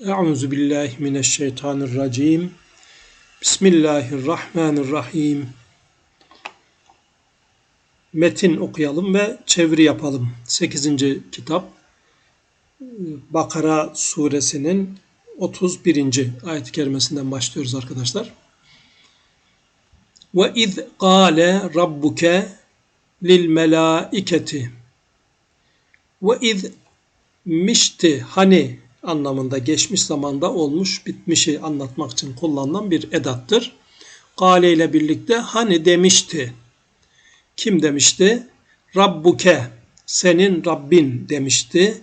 Euzu billahi mineşşeytanirracim. Bismillahirrahmanirrahim. Metin okuyalım ve çeviri yapalım. 8. kitap Bakara suresinin 31. ayet-i kerimesinden başlıyoruz arkadaşlar. Ve iz qale rabbuke lil melaiketi ve iz mişti hani anlamında geçmiş zamanda olmuş bitmişi anlatmak için kullanılan bir edattır. Kale ile birlikte hani demişti. Kim demişti? Rabbuke senin Rabbin demişti.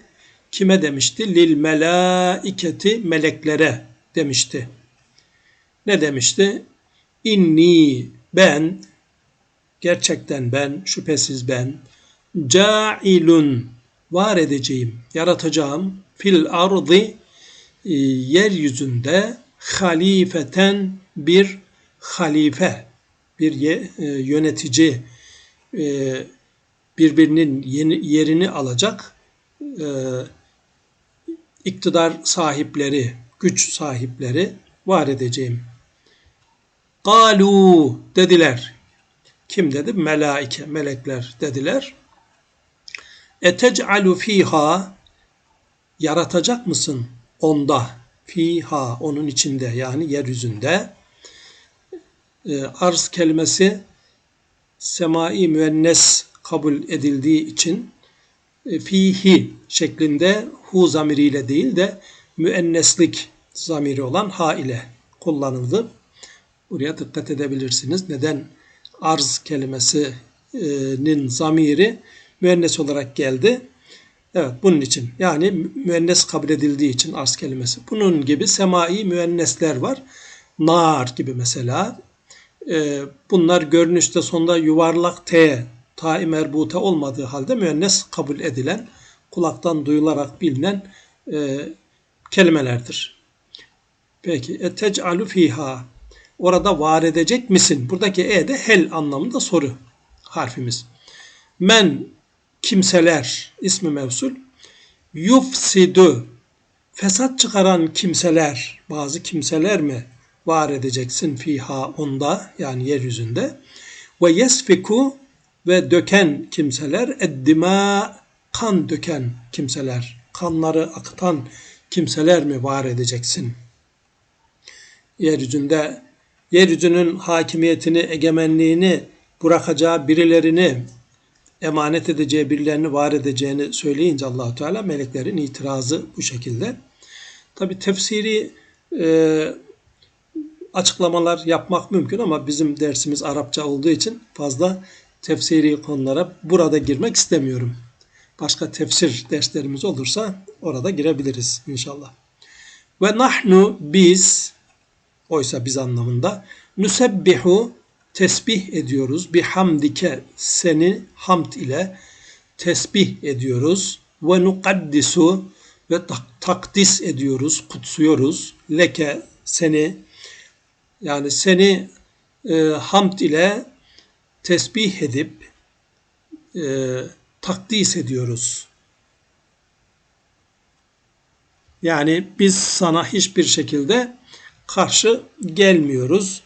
Kime demişti? Lil melaiketi meleklere demişti. Ne demişti? İnni ben gerçekten ben şüphesiz ben cailun var edeceğim, yaratacağım fil ardı e, yeryüzünde halifeten bir halife, bir e, yönetici e, birbirinin yerini alacak iktidar sahipleri, güç sahipleri var edeceğim. Galu dediler. Kim dedi? Melaike, melekler dediler. Etec'alu fiha yaratacak mısın onda? Fiha onun içinde yani yeryüzünde. E, arz kelimesi semai müennes kabul edildiği için e, fihi şeklinde hu zamiriyle değil de müenneslik zamiri olan ha ile kullanıldı. Buraya dikkat edebilirsiniz. Neden arz kelimesinin zamiri müennes olarak geldi. Evet bunun için yani müennes kabul edildiği için arz kelimesi. Bunun gibi semai müennesler var. Nar gibi mesela. Ee, bunlar görünüşte sonunda yuvarlak T, ta merbuta olmadığı halde müennes kabul edilen, kulaktan duyularak bilinen e, kelimelerdir. Peki, etec'alu fiha. Orada var edecek misin? Buradaki e de hel anlamında soru harfimiz. Men kimseler ismi mevsul yufsidu fesat çıkaran kimseler bazı kimseler mi var edeceksin fiha onda yani yeryüzünde? Ve yesfiku ve döken kimseler eddima kan döken kimseler kanları akıtan kimseler mi var edeceksin? Yeryüzünde yeryüzünün hakimiyetini egemenliğini bırakacağı birilerini emanet edeceği birilerini var edeceğini söyleyince allah Teala meleklerin itirazı bu şekilde. Tabi tefsiri e, açıklamalar yapmak mümkün ama bizim dersimiz Arapça olduğu için fazla tefsiri konulara burada girmek istemiyorum. Başka tefsir derslerimiz olursa orada girebiliriz inşallah. Ve nahnu biz oysa biz anlamında nusebbihu tesbih ediyoruz. Bihamdike seni hamd ile tesbih ediyoruz. Ve nukaddisu ve takdis ediyoruz, kutsuyoruz. Leke seni yani seni e, hamd ile tesbih edip e, takdis ediyoruz. Yani biz sana hiçbir şekilde karşı gelmiyoruz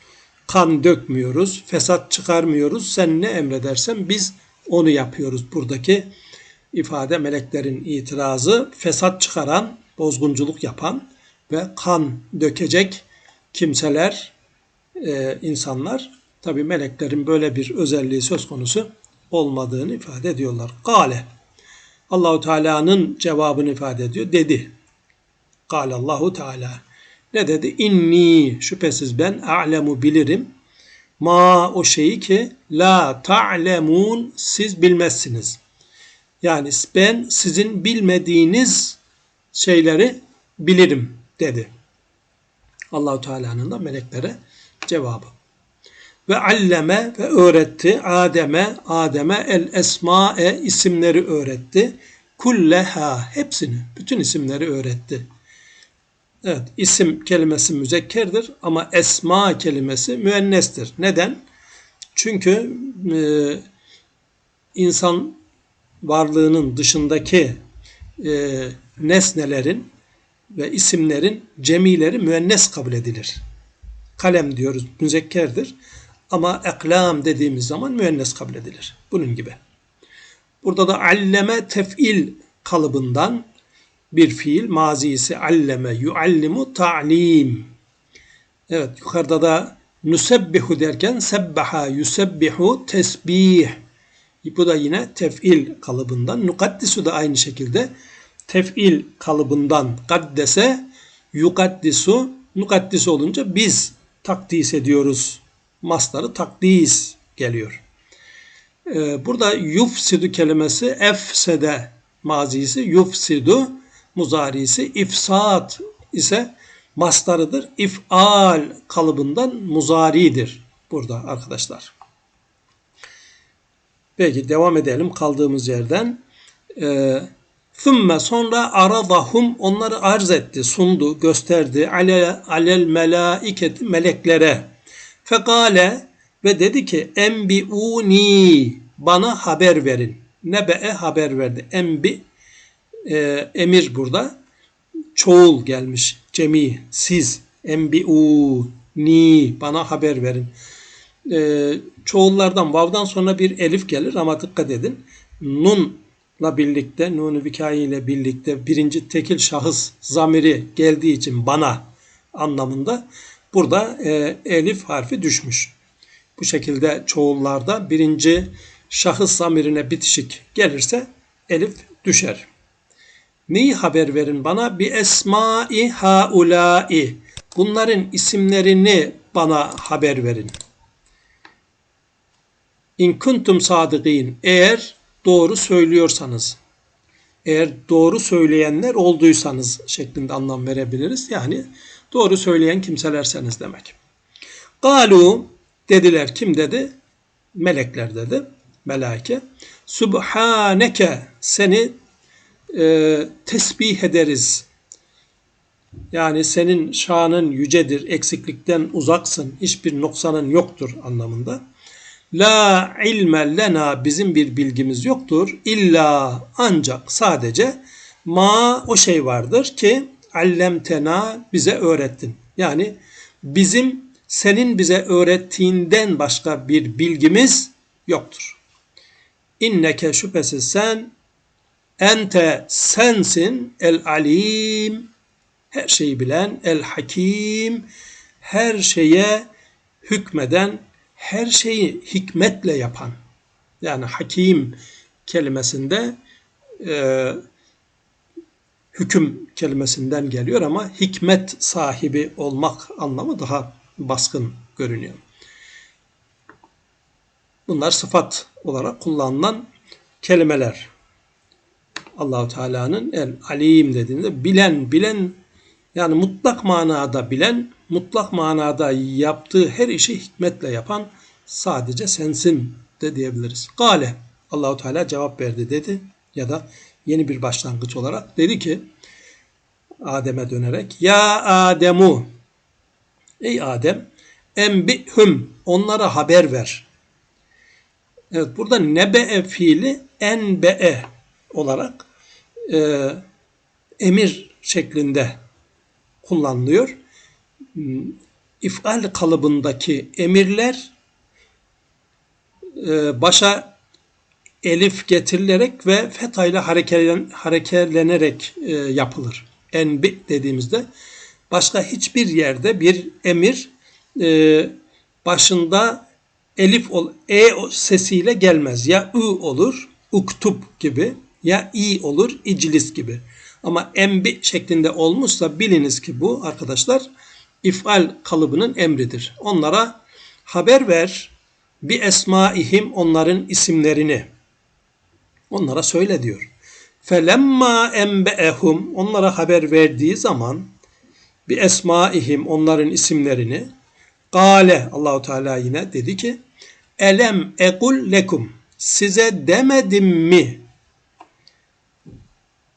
kan dökmüyoruz, fesat çıkarmıyoruz. Sen ne emredersen biz onu yapıyoruz. Buradaki ifade meleklerin itirazı fesat çıkaran, bozgunculuk yapan ve kan dökecek kimseler, e, insanlar. Tabi meleklerin böyle bir özelliği söz konusu olmadığını ifade ediyorlar. Kale. Allahu Teala'nın cevabını ifade ediyor. Dedi. Kale Allahu Teala. Ne dedi? İnni şüphesiz ben a'lemu bilirim. Ma o şeyi ki la ta'lemun siz bilmezsiniz. Yani ben sizin bilmediğiniz şeyleri bilirim dedi. Allahu Teala'nın da meleklere cevabı. Ve alleme ve öğretti Adem'e Adem'e el esma'e isimleri öğretti. Kulleha hepsini bütün isimleri öğretti. Evet, isim kelimesi müzekkerdir ama esma kelimesi müennestir. Neden? Çünkü e, insan varlığının dışındaki e, nesnelerin ve isimlerin cemileri müennes kabul edilir. Kalem diyoruz müzekkerdir ama eklam dediğimiz zaman müennes kabul edilir. Bunun gibi. Burada da alleme tef'il kalıbından bir fiil mazisi alleme yuallimu ta'lim. Evet yukarıda da nusebbihu derken sebbaha yusebbihu tesbih. Bu da yine tef'il kalıbından. Nukaddisu da aynı şekilde tef'il kalıbından kaddese yukaddisu nukaddisu olunca biz takdis ediyoruz. Masları takdis geliyor. Ee, burada yufsidu kelimesi efsede mazisi yufsidu muzarisi ifsat ise mastarıdır. İf'al kalıbından muzaridir burada arkadaşlar. Peki devam edelim kaldığımız yerden. Ee, Thümme sonra aradahum onları arz etti, sundu, gösterdi ale, alel melaiketi meleklere. Fekale ve dedi ki enbiuni bana haber verin. Nebe'e haber verdi. Enbi e, emir burada. Çoğul gelmiş. Cemi, siz. Enbiu ni bana haber verin. E, çoğullardan vavdan sonra bir elif gelir ama dikkat edin. Nunla birlikte, nunu ile birlikte birinci tekil şahıs zamiri geldiği için bana anlamında burada e, elif harfi düşmüş. Bu şekilde çoğullarda birinci şahıs zamirine bitişik gelirse elif düşer. Neyi haber verin bana? Bi esmai haulai. Bunların isimlerini bana haber verin. İn kuntum sadıkîn. Eğer doğru söylüyorsanız. Eğer doğru söyleyenler olduysanız şeklinde anlam verebiliriz. Yani doğru söyleyen kimselerseniz demek. Galu dediler. Kim dedi? Melekler dedi. Melaike. Subhaneke seni e, tesbih ederiz. Yani senin şanın yücedir, eksiklikten uzaksın, hiçbir noksanın yoktur anlamında. La ilme lena bizim bir bilgimiz yoktur. İlla ancak sadece ma o şey vardır ki allemtena bize öğrettin. Yani bizim senin bize öğrettiğinden başka bir bilgimiz yoktur. İnneke şüphesiz sen ente sensin el alim her şeyi bilen el hakim her şeye hükmeden her şeyi hikmetle yapan yani hakim kelimesinde e, hüküm kelimesinden geliyor ama hikmet sahibi olmak anlamı daha baskın görünüyor. Bunlar sıfat olarak kullanılan kelimeler. Allahu Teala'nın el alim dediğinde bilen bilen yani mutlak manada bilen, mutlak manada yaptığı her işi hikmetle yapan sadece sensin de diyebiliriz. Gale Allahu Teala cevap verdi dedi ya da yeni bir başlangıç olarak dedi ki Adem'e dönerek ya Ademu ey Adem enbihüm onlara haber ver. Evet burada nebe'e fiili enbe'e olarak e, emir şeklinde kullanılıyor. İfal kalıbındaki emirler e, başa elif getirilerek ve fetayla harekelen, harekelenerek e, yapılır. Enbi dediğimizde başka hiçbir yerde bir emir e, başında elif e sesiyle gelmez. Ya ü olur, uktup gibi ya i olur, iclis gibi. Ama embi şeklinde olmuşsa biliniz ki bu arkadaşlar ifal kalıbının emridir. Onlara haber ver bir esmaihim onların isimlerini. Onlara söyle diyor. Felemma embeehum onlara haber verdiği zaman bir esmaihim onların isimlerini Gale Allahu Teala yine dedi ki Elem ekul lekum size demedim mi?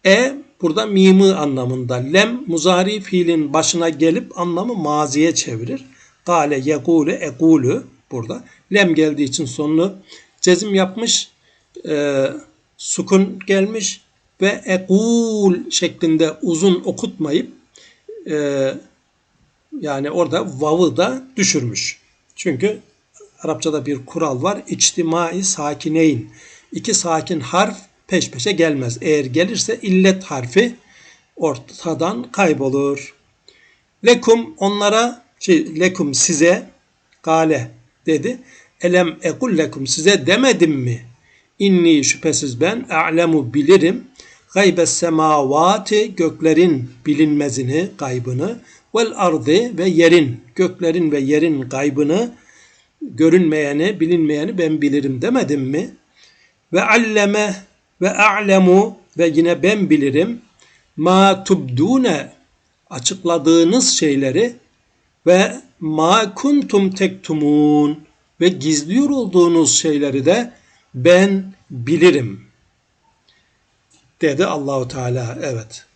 E burada mimi anlamında. Lem muzari fiilin başına gelip anlamı maziye çevirir. Gale yegule ekulu burada. Lem geldiği için sonunu cezim yapmış. E, sukun gelmiş ve ekul şeklinde uzun okutmayıp Ee, yani orada vav'ı da düşürmüş. Çünkü Arapçada bir kural var. İçtimai sakineyn. İki sakin harf peş peşe gelmez. Eğer gelirse illet harfi ortadan kaybolur. Lekum onlara şey lekum size gale dedi. Elem ekul lekum size demedim mi? İnni şüphesiz ben a'lemu bilirim. Gaybes semavati göklerin bilinmezini, gaybını vel ardı ve yerin, göklerin ve yerin gaybını görünmeyeni, bilinmeyeni ben bilirim demedim mi? Ve alleme ve a'lemu ve yine ben bilirim ma tubdune açıkladığınız şeyleri ve ma kuntum tektumun ve gizliyor olduğunuz şeyleri de ben bilirim dedi Allahu Teala. Evet.